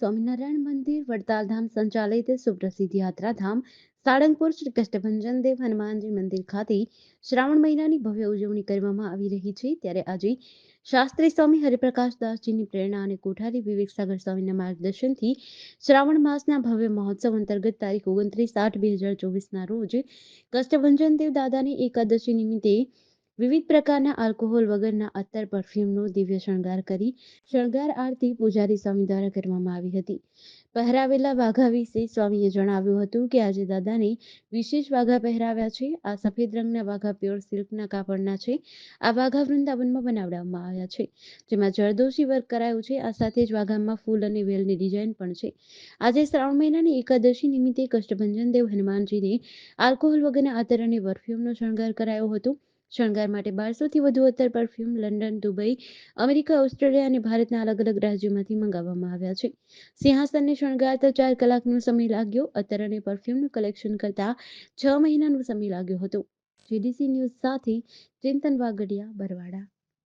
સ્વામિનારાયણ મંદિર, વડતાલધામ સંચાલિત સુપ્રસિદ્ધ યાત્રાધામ, સાળંગપુર શ્રી કષ્ટભંજન દેવ હનુમાનજી મંદિર ખાતે શ્રાવણ મહિનાની ભવ્ય ઉજવણી કરવામાં આવી રહી છે. ત્યારે આજે શાસ્ત્રી સ્વામી હરિપ્રકાશ દાસજીની પ્રેરણા અને કોઠારી વિવેક સાગર સ્વામીના માર્ગદર્શનથી શ્રાવણ માસના ભવ્ય મહોત્સવ અંતર્ગત તારીખ ઓગણત્રીસ આઠ બે હજાર ચોવીસના રોજ કષ્ટભંજન દેવ દાદાની એકાદશી નિમિત્તે વિવિધ પ્રકારના આલ્કોહોલ વગરના અત્તર પરફ્યુમનો દિવ્ય શણગાર કરી શણગાર આરતી પૂજારી સ્વામી દ્વારા કરવામાં આવી હતી. પહેરાવેલા વાઘા વિશે સ્વામીએ જણાવ્યું હતું કે આજે દાદાને વિશેષ વાઘા પહેરાવ્યા છે. આ સફેદ રંગના વાઘા પ્યોર સિલ્કના કાપડના છે. આ વાઘા વૃંદાવનમાં બનાવવામાં આવ્યા છે. જેમાં જરદોશી વર્ક કરાયું છે. આ સાથે જ વાઘામાં ફૂલ અને વેલની ડિઝાઇન પણ છે. આજે શ્રાવણ મહિનાની એકાદશી નિમિત્તે કષ્ટભંજન દેવ હનુમાનજીને આલ્કોહોલ વગરના આતર અને પરફ્યુમનો શણગાર કરાયો હતો. શણગાર માટે બારસોથી વધુ અત્તર perfume London, Dubai, America, Australia અને ભારતના અલગ અલગ રાજ્યોમાંથી મંગાવવામાં આવ્યા છે. સિંહાસનને શણગારતા ચાર કલાકનો સમય લાગ્યો. અત્તર અને પરફ્યુમનું કલેક્શન કરતા છ મહિનાનો સમય લાગ્યો હતો. જીડીસી ન્યૂઝ સાથે ચિંતન વાગડિયા બરવાડા.